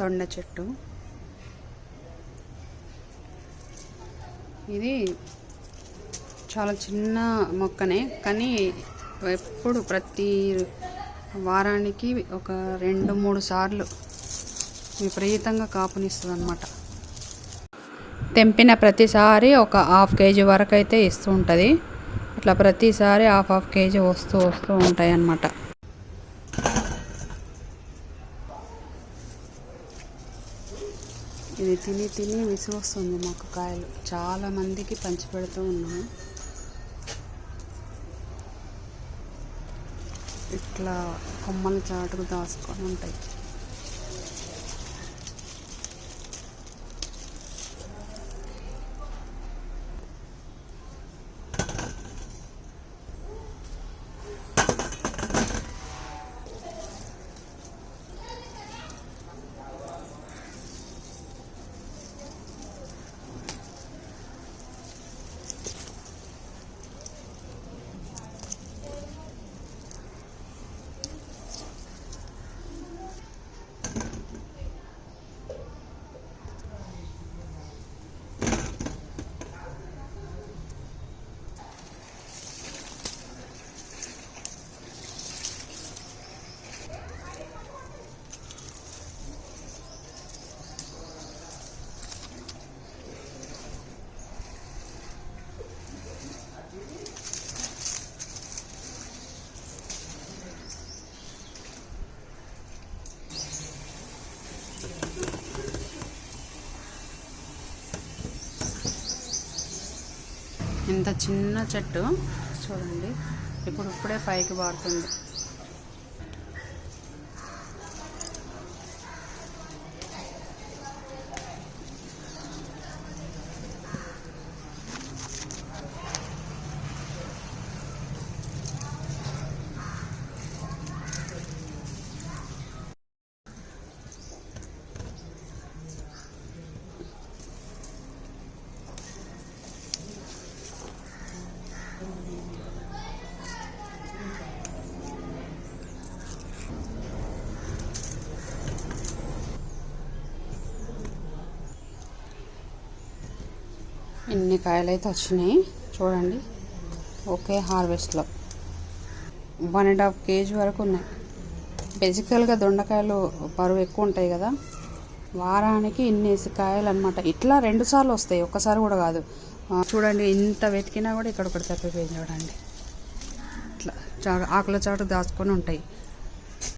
దొండ చెట్టు. ఇది చాలా చిన్న మొక్కనే కానీ ఎప్పుడు ప్రతి వారానికి ఒక రెండు మూడు సార్లు విపరీతంగా కాపునిస్తుంది అనమాట తెంపిన ప్రతిసారి ఒక హాఫ్ కేజీ వరకు అయితే ఇస్తూ ఉంటుంది. అట్లా ప్రతిసారి హాఫ్ హాఫ్ కేజీ వస్తూ వస్తూ ఉంటాయి అన్నమాట ఇది తిని తిని విసుగొస్తుంది మాకు కాయలు. చాలా మందికి పంచి పెడుతూ ఉన్నాము ఇట్లా కొమ్మల చాటుకు దాచుకొని ఉంటాయి. ఇంత చిన్న చెట్టు చూడండి ఇప్పుడు ఇప్పుడే పైకి పారుతుంది ఇన్ని కాయలు అయితే వచ్చినాయి చూడండి. ఒకే హార్వెస్ట్లో వన్ అండ్ హాఫ్ కేజీ వరకు ఉన్నాయి. బేసికల్గా దొండకాయలు బరువు ఎక్కువ ఉంటాయి కదా. వారానికి ఇన్నేసి కాయలు అనమాట ఇట్లా రెండు సార్లు వస్తాయి ఒక్కసారి కూడా కాదు. చూడండి ఇంత వెతికినా కూడా ఇక్కడ ఒకటి తప్పిపోయింది చూడండి. ఇట్లా చా ఆకుల చాటు దాచుకొని ఉంటాయి.